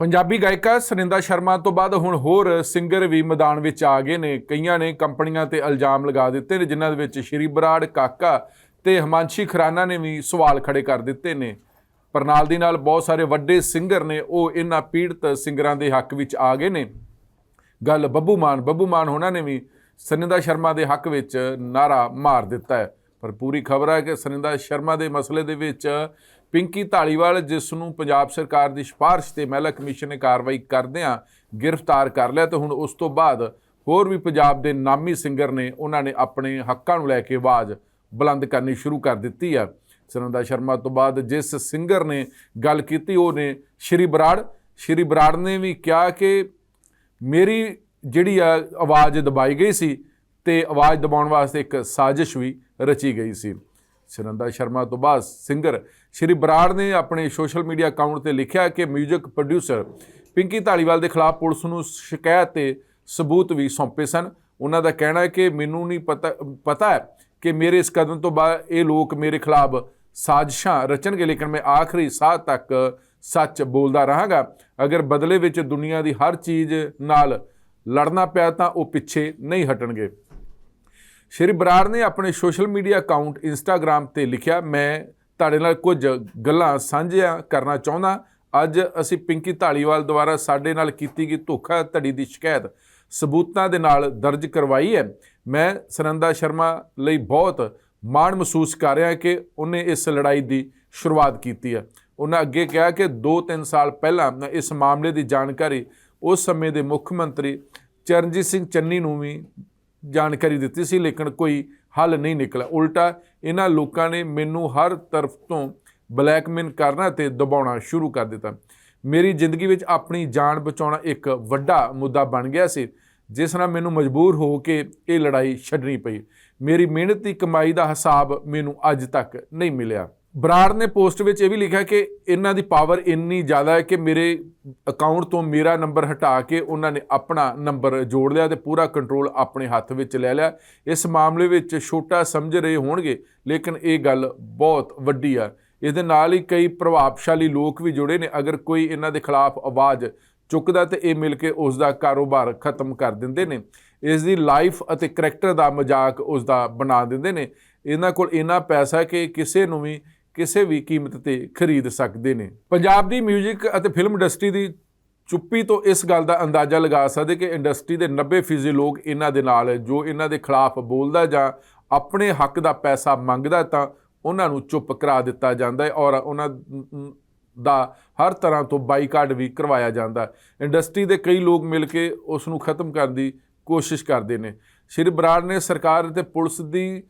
ਪੰਜਾਬੀ ਗਾਇਕਾ ਸੁਨਿੰਦਾ ਸ਼ਰਮਾ ਤੋਂ ਬਾਅਦ ਹੁਣ ਹੋਰ ਸਿੰਗਰ ਵੀ ਮੈਦਾਨ ਵਿੱਚ ਆ ਗਏ ਨੇ। ਕਈਆਂ ਨੇ ਕੰਪਨੀਆਂ ਤੇ ਇਲਜ਼ਾਮ ਲਗਾ ਦਿੱਤੇ ਨੇ, ਜਿਨ੍ਹਾਂ ਦੇ ਵਿੱਚ ਸ਼੍ਰੀ ਬਰਾੜ, ਕਾਕਾ ਤੇ ਹਿਮਾਂਸ਼ੀ ਖਰਾਨਾ ਨੇ ਵੀ ਸਵਾਲ ਖੜੇ ਕਰ ਦਿੱਤੇ ਨੇ। ਪਰ ਨਾਲ ਦੀ ਨਾਲ ਬਹੁਤ ਸਾਰੇ ਵੱਡੇ ਸਿੰਗਰ ਨੇ, ਉਹ ਇਹਨਾਂ ਪੀੜਤ ਸਿੰਗਰਾਂ ਦੇ ਹੱਕ ਵਿੱਚ ਆ ਗਏ ਨੇ। ਗੱਲ ਬੱਬੂ ਮਾਨ ਬੱਬੂ ਮਾਨ ਹੋਣਾ ਨੇ ਵੀ ਸੁਨਿੰਦਾ ਸ਼ਰਮਾ ਦੇ ਹੱਕ ਵਿੱਚ ਨਾਰਾ ਮਾਰ ਦਿੱਤਾ ਹੈ। ਪਰ ਪੂਰੀ ਖਬਰ ਹੈ ਕਿ ਸੁਨਿੰਦਾ ਸ਼ਰਮਾ ਦੇ ਮਸਲੇ ਦੇ ਵਿੱਚ ਪਿੰਕੀ ਢਾਲੀਵਾਲ ਜਿਸ ਨੂੰ ਪੰਜਾਬ ਸਰਕਾਰ ਦੀ ਸਿਫਾਰਿਸ਼ ਤੇ ਮਹਿਲਾ ਕਮਿਸ਼ਨ ਨੇ ਕਾਰਵਾਈ ਕਰਦਿਆਂ ਗ੍ਰਿਫਤਾਰ ਕਰ ਲਿਆ ਤੇ ਹੁਣ ਉਸ ਤੋਂ ਬਾਅਦ ਹੋਰ ਵੀ ਪੰਜਾਬ ਦੇ ਨਾਮੀ ਸਿੰਗਰ ਨੇ ਉਹਨਾਂ ਨੇ ਆਪਣੇ ਹੱਕਾਂ ਨੂੰ ਲੈ ਕੇ ਆਵਾਜ਼ ਬੁਲੰਦ ਕਰਨੀ ਸ਼ੁਰੂ ਕਰ ਦਿੱਤੀ ਆ। ਸੁਨੰਦਾ ਸ਼ਰਮਾ ਤੋਂ ਬਾਅਦ ਜਿਸ ਸਿੰਗਰ ਨੇ ਗੱਲ ਕੀਤੀ, ਉਹ ਨੇ ਸ਼੍ਰੀ ਬਰਾੜ। ਸ਼੍ਰੀ ਬਰਾੜ ਨੇ ਵੀ ਕਿਹਾ ਕਿ ਮੇਰੀ ਜਿਹੜੀ ਆ ਆਵਾਜ਼ ਦਬਾਈ ਗਈ ਸੀ ਤੇ ਆਵਾਜ਼ ਦਬਾਉਣ ਵਾਸਤੇ ਇੱਕ ਸਾਜ਼ਿਸ਼ ਵੀ ਰਚੀ ਗਈ ਸੀ। ਸੁਨੰਦਾ ਸ਼ਰਮਾ ਤੋਂ ਬਾਅਦ ਸਿੰਗਰ ਸ਼੍ਰੀ ਬਰਾੜ ਨੇ ਆਪਣੇ ਸੋਸ਼ਲ ਮੀਡੀਆ ਅਕਾਊਂਟ ਤੇ ਲਿਖਿਆ ਕਿ 뮤직 ਪ੍ਰੋਡਿਊਸਰ ਪਿੰਕੀ ਢਾਲੀਵਾਲ ਦੇ ਖਿਲਾਫ ਪੁਲਿਸ ਨੂੰ ਸ਼ਿਕਾਇਤ ਤੇ ਸਬੂਤ ਵੀ ਸੌਂਪੇ ਸਨ। ਉਹਨਾਂ ਦਾ ਕਹਿਣਾ ਹੈ ਕਿ ਮੈਨੂੰ ਨਹੀਂ ਪਤਾ ਪਤਾ ਹੈ ਕਿ ਮੇਰੇ ਇਸ ਕਦਮ ਤੋਂ ਬਾਅਦ ਇਹ ਲੋਕ ਮੇਰੇ ਖਿਲਾਫ ਸਾਜ਼ਿਸ਼ਾਂ ਰਚਣਗੇ, ਲੇਕਿਨ ਮੈਂ ਆਖਰੀ ਸਾਹ ਤੱਕ ਸੱਚ ਬੋਲਦਾ ਰਹਾਂਗਾ। ਅਗਰ ਬਦਲੇ ਵਿੱਚ ਦੁਨੀਆ ਦੀ ਹਰ ਚੀਜ਼ ਨਾਲ ਲੜਨਾ ਪਿਆ ਤਾਂ ਉਹ ਪਿੱਛੇ ਨਹੀਂ ਹਟਣਗੇ। ਸ਼੍ਰੀ ਬਰਾੜ ਨੇ ਆਪਣੇ ਸੋਸ਼ਲ ਮੀਡੀਆ ਅਕਾਊਂਟ ਇੰਸਟਾਗ੍ਰam ਤੇ ਲਿਖਿਆ, ਮੈਂ ਤੁਹਾਡੇ ਨਾਲ ਕੁਝ ਗੱਲਾਂ ਸਾਂਝੀਆਂ ਕਰਨਾ ਚਾਹੁੰਦਾ। ਅੱਜ ਅਸੀਂ ਪਿੰਕੀ ਢਾਲੀਵਾਲ ਦੁਆਰਾ ਸਾਡੇ ਨਾਲ ਕੀਤੀ ਗਈ ਧੋਖਾਧੜੀ ਦੀ ਸ਼ਿਕਾਇਤ ਸਬੂਤਾਂ ਦੇ ਨਾਲ ਦਰਜ ਕਰਵਾਈ ਹੈ। ਮੈਂ ਸਰੰਦਾ ਸ਼ਰਮਾ ਲਈ ਬਹੁਤ ਮਾਣ ਮਹਿਸੂਸ ਕਰ ਰਿਹਾ ਕਿ ਉਹਨੇ ਇਸ ਲੜਾਈ ਦੀ ਸ਼ੁਰੂਆਤ ਕੀਤੀ ਹੈ। ਉਹਨਾਂ ਅੱਗੇ ਕਿਹਾ ਕਿ 2-3 ਸਾਲ ਪਹਿਲਾਂ ਇਸ ਮਾਮਲੇ ਦੀ ਜਾਣਕਾਰੀ ਉਸ ਸਮੇਂ ਦੇ ਮੁੱਖ ਮੰਤਰੀ ਚਰਨਜੀਤ ਸਿੰਘ ਚੰਨੀ ਨੂੰ ਵੀ ਜਾਣਕਾਰੀ ਦਿੱਤੀ ਸੀ, ਲੇਕਿਨ ਕੋਈ ਹੱਲ ਨਹੀਂ ਨਿਕਲਿਆ। ਉਲਟਾ ਇਹਨਾਂ ਲੋਕਾਂ ਨੇ ਮੈਨੂੰ ਹਰ ਤਰਫ ਤੋਂ ਬਲੈਕਮੇਲ ਕਰਨਾ ਤੇ ਦਬਾਉਣਾ ਸ਼ੁਰੂ ਕਰ ਦਿੱਤਾ। ਮੇਰੀ ਜ਼ਿੰਦਗੀ ਵਿੱਚ ਆਪਣੀ ਜਾਨ ਬਚਾਉਣਾ ਇੱਕ ਵੱਡਾ ਮੁੱਦਾ ਬਣ ਗਿਆ ਸੀ, ਜਿਸ ਨਾਲ ਮੈਨੂੰ ਮਜਬੂਰ ਹੋ ਕੇ ਇਹ ਲੜਾਈ ਛੱਡਣੀ ਪਈ। ਮੇਰੀ ਮਿਹਨਤ ਦੀ ਕਮਾਈ ਦਾ ਹਿਸਾਬ ਮੈਨੂੰ ਅੱਜ ਤੱਕ ਨਹੀਂ ਮਿਲਿਆ। ਬਰਾੜ ਨੇ ਪੋਸਟ ਵਿੱਚ ਇਹ ਵੀ ਲਿਖਿਆ ਕਿ ਇਹਨਾਂ ਦੀ ਪਾਵਰ ਇੰਨੀ ਜ਼ਿਆਦਾ ਹੈ ਕਿ ਮੇਰੇ ਅਕਾਊਂਟ ਤੋਂ ਮੇਰਾ ਨੰਬਰ ਹਟਾ ਕੇ ਉਹਨਾਂ ਨੇ ਆਪਣਾ ਨੰਬਰ ਜੋੜ ਲਿਆ ਤੇ ਪੂਰਾ ਕੰਟਰੋਲ ਆਪਣੇ ਹੱਥ ਵਿੱਚ ਲੈ ਲਿਆ। ਇਸ ਮਾਮਲੇ ਵਿੱਚ ਛੋਟਾ ਸਮਝ ਰਹੇ ਹੋਣਗੇ, ਲੇਕਿਨ ਇਹ ਗੱਲ ਬਹੁਤ ਵੱਡੀ ਆ। ਇਹਦੇ ਨਾਲ ਹੀ ਕਈ ਪ੍ਰਭਾਵਸ਼ਾਲੀ ਲੋਕ ਵੀ ਜੁੜੇ ਨੇ। ਅਗਰ ਕੋਈ ਇਹਨਾਂ ਦੇ ਖਿਲਾਫ ਆਵਾਜ਼ ਚੁੱਕਦਾ ਤੇ ਇਹ ਮਿਲ ਕੇ ਉਸ ਦਾ ਕਾਰੋਬਾਰ ਖਤਮ ਕਰ ਦਿੰਦੇ ਨੇ। ਇਸ ਦੀ ਲਾਈਫ ਅਤੇ ਕਰੈਕਟਰ ਦਾ ਮਜ਼ਾਕ ਉਸ ਦਾ ਬਣਾ ਦਿੰਦੇ ਨੇ। ਇਹਨਾਂ ਕੋਲ ਇੰਨਾ ਪੈਸਾ ਕਿ ਕਿਸੇ ਨੂੰ ਵੀ ਕਿਸੇ ਵੀ ਕੀਮਤ ਤੇ ਖਰੀਦ ਸਕਦੇ ਨੇ। ਪੰਜਾਬ ਦੀ 뮤직 ਅਤੇ ਫਿਲਮ ਇੰਡਸਟਰੀ ਦੀ ਚੁੱਪੀ ਤੋਂ ਇਸ ਗੱਲ ਦਾ ਅੰਦਾਜ਼ਾ ਲਗਾ ਸਕਦੇ ਕਿ ਇੰਡਸਟਰੀ ਦੇ 90% ਲੋਕ ਇਹਨਾਂ ਦੇ ਨਾਲ ਜੋ ਇਹਨਾਂ ਦੇ ਖਿਲਾਫ ਬੋਲਦਾ ਜਾਂ ਆਪਣੇ ਹੱਕ ਦਾ ਪੈਸਾ ਮੰਗਦਾ ਤਾਂ ਉਹਨਾਂ ਨੂੰ ਚੁੱਪ ਕਰਾ ਦਿੱਤਾ ਜਾਂਦਾ ਹੈ ਔਰ ਉਹਨਾਂ ਦਾ ਹਰ ਤਰ੍ਹਾਂ ਤੋਂ ਬਾਈਕਾਟ ਵੀ ਕਰਵਾਇਆ ਜਾਂਦਾ ਇੰਡਸਟਰੀ ਦੇ ਕਈ ਲੋਕ ਮਿਲ ਕੇ ਉਸ ਨੂੰ ਖਤਮ ਕਰਨ ਦੀ ਕੋਸ਼ਿਸ਼ ਕਰਦੇ ਨੇ। ਸ਼੍ਰੀ ਬਰਾੜ ਨੇ ਸਰਕਾਰ ਅਤੇ ਪੁਲਿਸ ਦੀ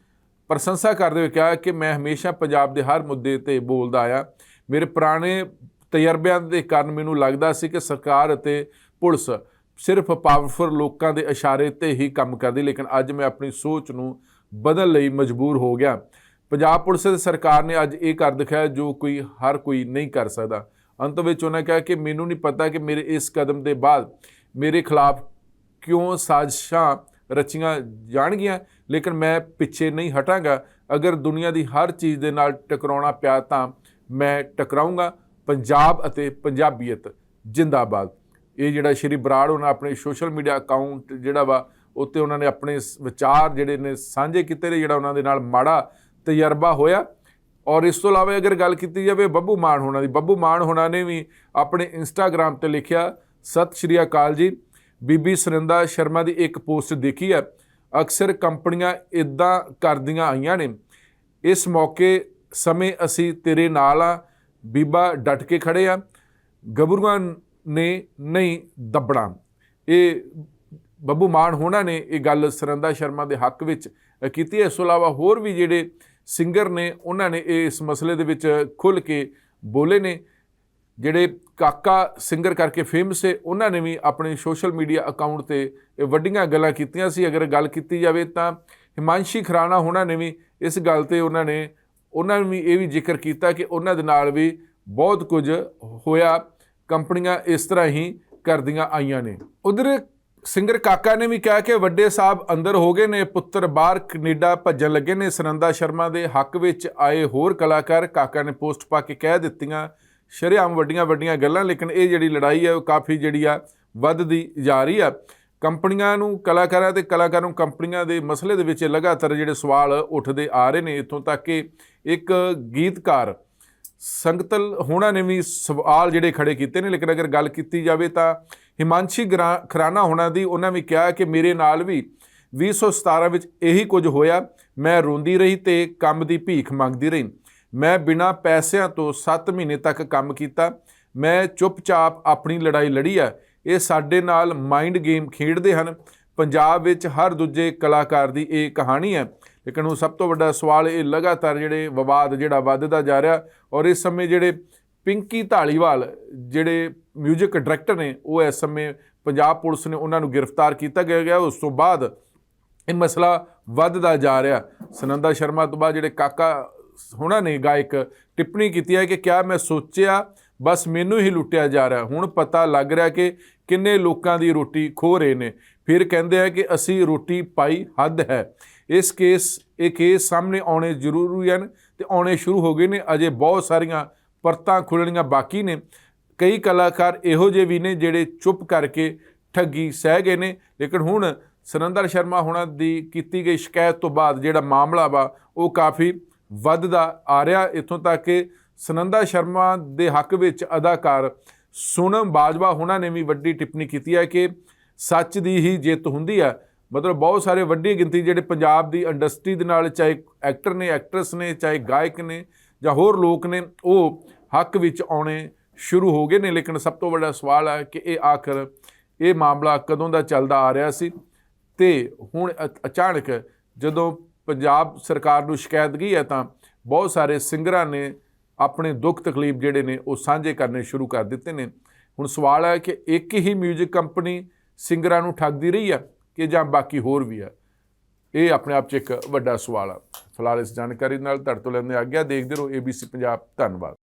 ਪ੍ਰਸ਼ੰਸਾ ਕਰਦੇ ਹੋਏ ਕਿਹਾ ਕਿ ਮੈਂ ਹਮੇਸ਼ਾ ਪੰਜਾਬ ਦੇ ਹਰ ਮੁੱਦੇ ਤੇ ਬੋਲਦਾ ਆਇਆ। ਮੇਰੇ ਪੁਰਾਣੇ ਤਜਰਬਿਆਂ ਦੇ ਕਾਰਨ ਮੈਨੂੰ ਲੱਗਦਾ ਸੀ ਕਿ ਸਰਕਾਰ ਅਤੇ ਪੁਲਿਸ ਸਿਰਫ ਪਾਵਰਫੁਲ ਲੋਕਾਂ ਦੇ ਇਸ਼ਾਰੇ ਤੇ ਹੀ ਕੰਮ ਕਰਦੀ, ਲੇਕਿਨ ਅੱਜ ਮੈਂ ਆਪਣੀ ਸੋਚ ਨੂੰ ਬਦਲਣ ਲਈ ਮਜਬੂਰ ਹੋ ਗਿਆ। ਪੰਜਾਬ ਪੁਲਿਸ ਤੇ ਸਰਕਾਰ ਨੇ ਅੱਜ ਇਹ ਕਰ ਦਿਖਾਇਆ ਜੋ ਕੋਈ ਹਰ ਕੋਈ ਨਹੀਂ ਕਰ ਸਕਦਾ। ਅੰਤ ਵਿੱਚ ਉਹਨਾਂ ਕਿਹਾ ਕਿ ਮੈਨੂੰ ਨਹੀਂ ਪਤਾ ਕਿ ਮੇਰੇ ਇਸ ਕਦਮ ਦੇ ਬਾਅਦ ਮੇਰੇ ਖਿਲਾਫ ਕਿਉਂ ਸਾਜ਼ਿਸ਼ਾਂ ਰਚੀਆਂ ਜਾਣਗੀਆਂ, ਲੇਕਿਨ ਮੈਂ ਪਿੱਛੇ ਨਹੀਂ ਹਟਾਂਗਾ। ਅਗਰ ਦੁਨੀਆ ਦੀ ਹਰ ਚੀਜ਼ ਦੇ ਨਾਲ ਟਕਰਾਉਣਾ ਪਿਆ ਤਾਂ ਮੈਂ ਟਕਰਾਉਂਗਾ ਪੰਜਾਬ ਅਤੇ ਪੰਜਾਬੀਅਤ, ਜਿੰਦਾਬਾਦ। ਇਹ ਜਿਹੜਾ ਸ਼੍ਰੀ ਬਰਾੜ ਉਹਨਾਂ ਆਪਣੇ ਸੋਸ਼ਲ ਮੀਡੀਆ ਅਕਾਊਂਟ ਜਿਹੜਾ ਵਾ, ਉੱਤੇ ਉਹਨਾਂ ਨੇ ਆਪਣੇ ਵਿਚਾਰ ਜਿਹੜੇ ਨੇ ਸਾਂਝੇ ਕੀਤੇ ਨੇ, ਜਿਹੜਾ ਉਹਨਾਂ ਦੇ ਨਾਲ ਮਾੜਾ ਤਜਰਬਾ ਹੋਇਆ। ਔਰ ਇਸ ਤੋਂ ਇਲਾਵਾ ਅਗਰ ਗੱਲ ਕੀਤੀ ਜਾਵੇ, ਬੱਬੂ ਮਾਨ ਹੋਣਾ ਦੀ, ਬੱਬੂ ਮਾਨ ਹੋਣਾ ਨੇ ਵੀ ਆਪਣੇ ਇੰਸਟਾਗ੍ਰam ਤੇ ਲਿਖਿਆ, ਸਤਿ ਸ਼੍ਰੀ ਅਕਾਲ ਜੀ। ਬੀਬੀ ਸੁਰਿੰਦਾ ਸ਼ਰਮਾ ਦੀ ਇੱਕ ਪੋਸਟ ਦੇਖੀ ਹੈ। ਅਕਸਰ ਕੰਪਨੀਆਂ ਇਦਾਂ ਕਰਦੀਆਂ ਆਈਆਂ ਨੇ। ਇਸ ਮੌਕੇ ਸਮੇਂ ਅਸੀਂ ਤੇਰੇ ਨਾਲ ਆ, ਬੀਬਾ ਡਟ ਕੇ ਖੜੇ ਆ। ਗੱਭਰੂਆਂ ਨੇ ਨਹੀਂ ਦੱਬਣਾ। ਇਹ ਬੱਬੂ ਮਾਨ ਹੋਣਾ ਨੇ ਇਹ ਗੱਲ ਸੁਰਿੰਦਾ ਸ਼ਰਮਾ ਦੇ ਹੱਕ ਵਿੱਚ ਕੀਤੀ ਹੈ। ਇਸ ਤੋਂ ਇਲਾਵਾ ਹੋਰ ਵੀ ਜਿਹੜੇ ਸਿੰਗਰ ਨੇ, ਉਹਨਾਂ ਨੇ ਇਸ ਮਸਲੇ ਦੇ ਵਿੱਚ ਖੁੱਲ ਕੇ ਬੋਲੇ ਨੇ। ਜਿਹੜੇ ਕਾਕਾ ਸਿੰਗਰ ਕਰਕੇ ਫੇਮਸ ਹੈ ਉਹਨਾਂ ਨੇ ਵੀ ਆਪਣੇ ਸੋਸ਼ਲ ਮੀਡੀਆ ਅਕਾਊਂਟ ਤੇ ਇਹ ਵੱਡੀਆਂ ਗੱਲਾਂ ਕੀਤੀਆਂ ਸੀ। ਅਗਰ ਗੱਲ ਕੀਤੀ ਜਾਵੇ ਤਾਂ ਹਿਮਾਂਸ਼ੀ ਖਰਾਣਾ ਹੋਣਾ ਨੇ ਵੀ ਇਸ ਗੱਲ ਤੇ ਉਹਨਾਂ ਨੇ ਉਹਨਾਂ ਨੇ ਵੀ ਇਹ ਵੀ ਜ਼ਿਕਰ ਕੀਤਾ ਕਿ ਉਹਨਾਂ ਦੇ ਨਾਲ ਵੀ ਬਹੁਤ ਕੁਝ ਹੋਇਆ। ਕੰਪਨੀਆਂ ਇਸ ਤਰ੍ਹਾਂ ਹੀ ਕਰਦੀਆਂ ਆਈਆਂ ਨੇ। ਉਧਰ ਸਿੰਗਰ ਕਾਕਾ ਨੇ ਵੀ ਕਿਹਾ ਕਿ ਵੱਡੇ ਸਾਹਿਬ ਅੰਦਰ ਹੋ ਗਏ ਨੇ, ਪੁੱਤਰ ਬਾਹਰ ਕੈਨੇਡਾ ਭੱਜਣ ਲੱਗੇ ਨੇ। ਸੁਨੰਦਾ ਸ਼ਰਮਾ ਦੇ ਹੱਕ ਵਿੱਚ ਆਏ ਹੋਰ ਕਲਾਕਾਰ ਕਾਕਾ ਨੇ ਪੋਸਟ ਪਾ ਕੇ ਕਹਿ ਦਿੱਤੀਆਂ ਸ਼ਰੇਆਮ ਵੱਡੀਆਂ ਵੱਡੀਆਂ ਗੱਲਾਂ, ਲੇਕਿਨ ਇਹ ਜਿਹੜੀ ਲੜਾਈ ਹੈ ਉਹ ਕਾਫੀ ਜਿਹੜੀ ਆ ਵੱਧਦੀ ਜਾ ਰਹੀ ਆ। ਕੰਪਨੀਆਂ ਨੂੰ, ਕਲਾਕਾਰਾਂ ਤੇ ਕਲਾਕਾਰਾਂ ਨੂੰ, ਕੰਪਨੀਆਂ ਦੇ ਮਸਲੇ ਦੇ ਵਿੱਚ ਲਗਾਤਾਰ ਜਿਹੜੇ ਸਵਾਲ ਉੱਠਦੇ ਆ ਰਹੇ ਨੇ, ਇੱਥੋਂ ਤੱਕ ਕਿ ਇੱਕ ਗੀਤਕਾਰ ਸੰਗਤਲ ਹੋਣਾ ਨੇ ਵੀ ਸਵਾਲ ਜਿਹੜੇ ਖੜੇ ਕੀਤੇ ਨੇ, ਲੇਕਿਨ ਅਗਰ ਗੱਲ ਕੀਤੀ ਜਾਵੇ ਤਾਂ ਹਿਮਾਂਸ਼ੀ ਗਰਾ- ਖਰਾਨਾ ਹੋਣਾ ਦੀ ਉਹਨਾਂ ਵੀ ਕਿਹਾ ਕਿ ਮੇਰੇ ਨਾਲ ਵੀ 2017 ਵਿੱਚ ਇਹੀ ਕੁਝ ਹੋਇਆ, ਮੈਂ ਰੋਂਦੀ ਰਹੀ ਤੇ ਕੰਮ ਦੀ ਭੀਖ ਮੰਗਦੀ ਰਹੀ। ਮੈਂ ਬਿਨਾਂ ਪੈਸਿਆਂ ਤੋਂ 7 ਮਹੀਨੇ ਤੱਕ ਕੰਮ ਕੀਤਾ। ਮੈਂ ਚੁੱਪਚਾਪ ਆਪਣੀ ਲੜਾਈ ਲੜੀ ਆ। ਇਹ ਸਾਡੇ ਨਾਲ ਮਾਈਂਡ ਗੇਮ ਖੇਡਦੇ ਹਨ। ਪੰਜਾਬ ਵਿੱਚ ਹਰ ਦੂਜੇ ਕਲਾਕਾਰ ਦੀ ਇਹ ਕਹਾਣੀ ਹੈ। ਲੇਕਿਨ ਉਹ ਸਭ ਤੋਂ ਵੱਡਾ ਸਵਾਲ ਇਹ ਲਗਾਤਾਰ ਜਿਹੜੇ ਵਿਵਾਦ ਜਿਹੜਾ ਵੱਧਦਾ ਜਾ ਰਿਹਾ ਔਰ ਇਸ ਸਮੇਂ ਜਿਹੜੇ ਪਿੰਕੀ ਢਾਲੀਵਾਲ ਜਿਹੜੇ 뮤직 ਡਾਇਰੈਕਟਰ ਨੇ, ਉਹ ਇਸ ਸਮੇਂ ਪੰਜਾਬ ਪੁਲਿਸ ਨੇ ਉਹਨਾਂ ਨੂੰ ਗ੍ਰਿਫਤਾਰ ਕੀਤਾ ਗਿਆ। ਉਸ ਤੋਂ ਬਾਅਦ ਇਹ ਮਸਲਾ ਵੱਧਦਾ ਜਾ ਰਿਹਾ। ਸਨੰਦਾ ਸ਼ਰਮਾ ਤੋਂ ਬਾਅਦ ਜਿਹੜੇ ਕਾਕਾ ਹੋਣਾ ਨੇ ਗਾਇਕ ਟਿੱਪਣੀ ਕੀਤੀ ਹੈ ਕਿ ਕਿਆ ਮੈਂ ਸੋਚਿਆ, ਬਸ ਮੈਨੂੰ ਹੀ ਲੁੱਟਿਆ ਜਾ ਰਿਹਾ। ਹੁਣ ਪਤਾ ਲੱਗ ਰਿਹਾ ਕਿ ਕਿੰਨੇ ਲੋਕਾਂ ਦੀ ਰੋਟੀ ਖੋ ਰਹੇ ਨੇ। ਫਿਰ ਕਹਿੰਦੇ ਆ ਕਿ ਅਸੀਂ ਰੋਟੀ ਪਾਈ ਹੱਦ ਹੈ। ਇਸ ਕੇਸ, ਇਹ ਕੇਸ ਸਾਹਮਣੇ ਆਉਣੇ ਜ਼ਰੂਰੀ ਹਨ ਤੇ ਆਉਣੇ ਸ਼ੁਰੂ ਹੋ ਗਏ ਨੇ। ਅਜੇ ਬਹੁਤ ਸਾਰੀਆਂ ਪਰਤਾਂ ਖੁੱਲਣੀਆਂ ਬਾਕੀ ਨੇ। ਕਈ ਕਲਾਕਾਰ ਇਹੋ ਜਿਹੇ ਵੀ ਨੇ ਜਿਹੜੇ ਚੁੱਪ ਕਰਕੇ ਠੱਗੀ ਸਹਿ ਗਏ ਨੇ। ਲੇਕਿਨ ਹੁਣ ਸੁਰਿੰਦਰ ਸ਼ਰਮਾ ਹੁਣਾਂ ਦੀ ਕੀਤੀ ਗਈ ਸ਼ਿਕਾਇਤ ਤੋਂ ਬਾਅਦ ਜਿਹੜਾ ਮਾਮਲਾ ਵਾ, ਉਹ ਕਾਫੀ ਵੱਧਦਾ ਆ ਰਿਹਾ। ਇੱਥੋਂ ਤੱਕ ਕਿ ਸਨੰਦਾ ਸ਼ਰਮਾ ਦੇ ਹੱਕ ਵਿੱਚ ਅਦਾਕਾਰ ਸੋਨਮ ਬਾਜਵਾ ਉਹਨਾਂ ਨੇ ਵੀ ਵੱਡੀ ਟਿੱਪਣੀ ਕੀਤੀ ਹੈ ਕਿ ਸੱਚ ਦੀ ਹੀ ਜਿੱਤ ਹੁੰਦੀ ਹੈ। ਮਤਲਬ ਬਹੁਤ ਸਾਰੇ ਵੱਡੀ ਗਿਣਤੀ ਜਿਹੜੇ ਪੰਜਾਬ ਦੀ ਇੰਡਸਟਰੀ ਦੇ ਨਾਲ ਚਾਹੇ ਐਕਟਰ ਨੇ, ਐਕਟਰਸ ਨੇ, ਚਾਹੇ ਗਾਇਕ ਨੇ ਜਾਂ ਹੋਰ ਲੋਕ ਨੇ, ਉਹ ਹੱਕ ਵਿੱਚ ਆਉਣੇ ਸ਼ੁਰੂ ਹੋ ਗਏ ਨੇ। ਲੇਕਿਨ ਸਭ ਤੋਂ ਵੱਡਾ ਸਵਾਲ ਹੈ ਕਿ ਇਹ ਆਖਰ, ਇਹ ਮਾਮਲਾ ਕਦੋਂ ਦਾ ਚੱਲਦਾ ਆ ਰਿਹਾ ਸੀ? ਤੇ ਹੁਣ ਅ- ਅਚਾਨਕ ਜਦੋਂ ਪੰਜਾਬ ਸਰਕਾਰ ਨੂੰ ਸ਼ਿਕਾਇਤ ਗਈ ਹੈ ਤਾਂ ਬਹੁਤ ਸਾਰੇ ਸਿੰਗਰਾਂ ਨੇ ਆਪਣੇ ਦੁੱਖ ਤਕਲੀਫ ਜਿਹੜੇ ਨੇ ਉਹ ਸਾਂਝੇ ਕਰਨੇ ਸ਼ੁਰੂ ਕਰ ਦਿੱਤੇ ਨੇ। ਹੁਣ ਸਵਾਲ ਹੈ ਕਿ ਇੱਕ ਹੀ 뮤직 ਕੰਪਨੀ ਸਿੰਗਰਾਂ ਨੂੰ ਠੱਗਦੀ ਰਹੀ ਆ ਕਿ ਜਾਂ ਬਾਕੀ ਹੋਰ ਵੀ ਆ ਇਹ ਆਪਣੇ ਆਪ 'ਚ ਇੱਕ ਵੱਡਾ ਸਵਾਲ ਆ। ਫਿਲਹਾਲ ਇਸ ਜਾਣਕਾਰੀ ਨਾਲ ਤੁਹਾਡੇ ਤੋਂ ਲੈਂਦੇ ਆਗਿਆ। ਦੇਖਦੇ ਰਹੋ ABC ਪੰਜਾਬ। ਧੰਨਵਾਦ।